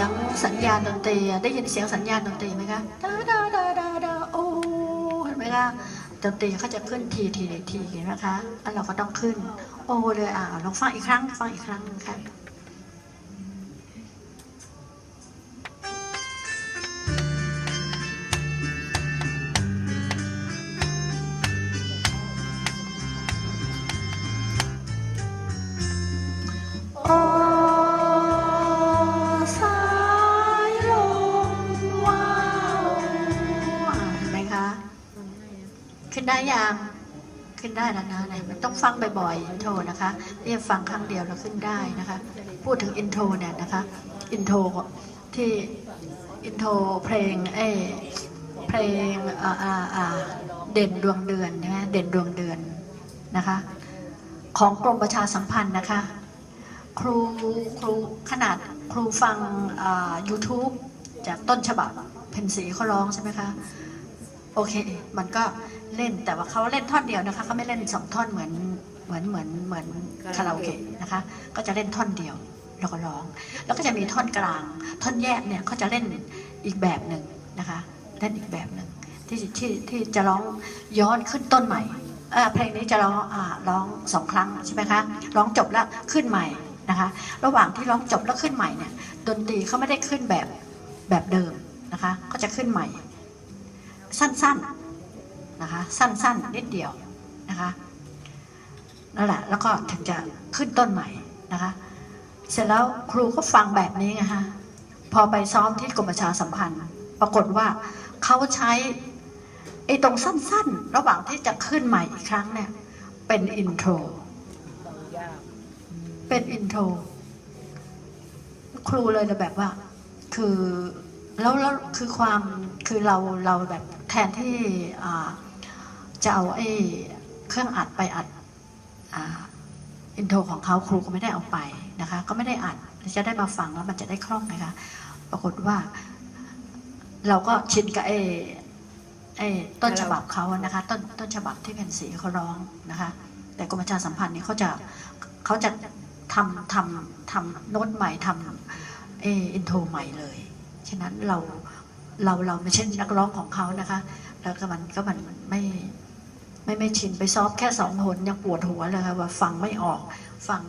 สียงสัญญาณดนตรีได้ยินเสียงสัญญาณดนตรีไหมคะดาดาดาดาดาโอ้เห็นไหมคะดนตรีเขาจะขึ้นทีทีทีเห็นไหมคะแล้วเราก็ต้องขึ้น โอ้เลยอะลองฟังอีกครั้งฟังอีกครั้งค่ะ ขึ้นได้ยังขึ้นได้แล้วนะไหนมันต้องฟังบ่อยๆอินโทรนะคะไม่ใช่ฟังครั้งเดียวแล้วขึ้นได้นะคะ พูดถึงอินโทรเนี่ยนะคะอินโทรที่อินโทรเพลงเอเพลงอ่าอ่าอ่าเด่นดวงเดือนใช่ไหมเด่นดวงเดือนนะคะ ของกรมประชาสัมพันธ์นะคะ ครูครูขนาดครูฟังอ่า YouTube จากต้นฉบับเพนสีเขาร้องใช่ไหมคะ โอเค มันก็เล่นแต่ว่าเขาเล่นท่อนเดียวนะคะเขาไม่เล่นสองท่อนเหมือนเหมือนเหมือนเหมือนคาราโอเกะนะคะ ก็จะเล่นท่อนเดียวแล้วก็ร้อง แล้วก็จะมีท่อนกลาง ท่อนแยกเนี่ยเขาจะเล่นอีกแบบหนึ่งนะคะเล่นอีกแบบหนึ่งที่ที่ที่จะร้องย้อนขึ้นต้นใหม่เพลงนี้จะร้องอร้องสองครั้งใช่ไหมคะร้องจบแล้วขึ้นใหม่นะคะ ระหว่างที่ร้องจบแล้วขึ้นใหม่เนี่ยดนตรีเขาไม่ได้ขึ้นแบบแบบเดิมนะคะ ก็จะขึ้นใหม่ สั้นๆนะคะสั้นๆนิดเดียวนะคะนั่นแหละแล้วก็ถึงจะขึ้นต้นใหม่นะคะ เสร็จแล้วครูก็ฟังแบบนี้ไงฮะพอไปซ้อมที่กรมประชาสัมพันธ์ ปรากฏว่าเขาใช้ไอ้ตรงสั้นๆ ระหว่างที่จะขึ้นใหม่อีกครั้งเนี่ย เป็นอินโทรเป็นอินโทรครูเลยจะแบบว่า คือ แล้วแล้วคือความคือเราเราแบบแทนที่จะเอาไอ้เครื่องอัดไปอัดอินโทรของเขาครูก็ไม่ได้เอาไปนะคะ ก็ไม่ได้อัดจะได้มาฟังแล้วมันจะได้คล่องนะคะ ปรากฏว่า เราก็ชินกับไอ้ไอ้ต้นฉบับเขานะคะ ต้นต้นฉบับที่แผ่นสีเขาร้องนะคะ แต่กรมประชาสัมพันธ์เนี่ยเขาจะเขาจะทำทำทำโน้ตใหม่ทำเออินโทรใหม่เลย ฉะนั้นเราเราเราไม่ใช่นักร้องของเขานะคะ แล้วก็มันก็มันไม่ไม่ไม่ชินไปซ้อมแค่สองหนยังปวดหัวเลยค่ะว่าฟังไม่ออกฟัง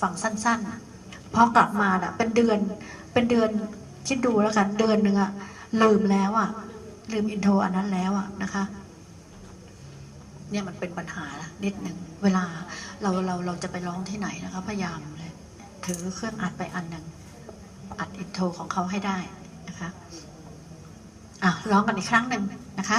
ฟังสั้นๆพอกลับมาน่ะ เป็นเดือนเป็นเดือนคิดดูแล้วกันเดือนหนึ่งอะลืมแล้วอะลืมอินโทรอันนั้นแล้วอะนะคะ เนี่ยมันเป็นปัญหาละนิดหนึ่งเวลาเราเราเราจะไปร้องที่ไหนนะคะ พยายามเลยถือเครื่องอัดไปอันหนึ่งอัดอินโทรของเขาให้ได้ นะคะอะร้องกันอีกครั้งหนึ่งนะคะ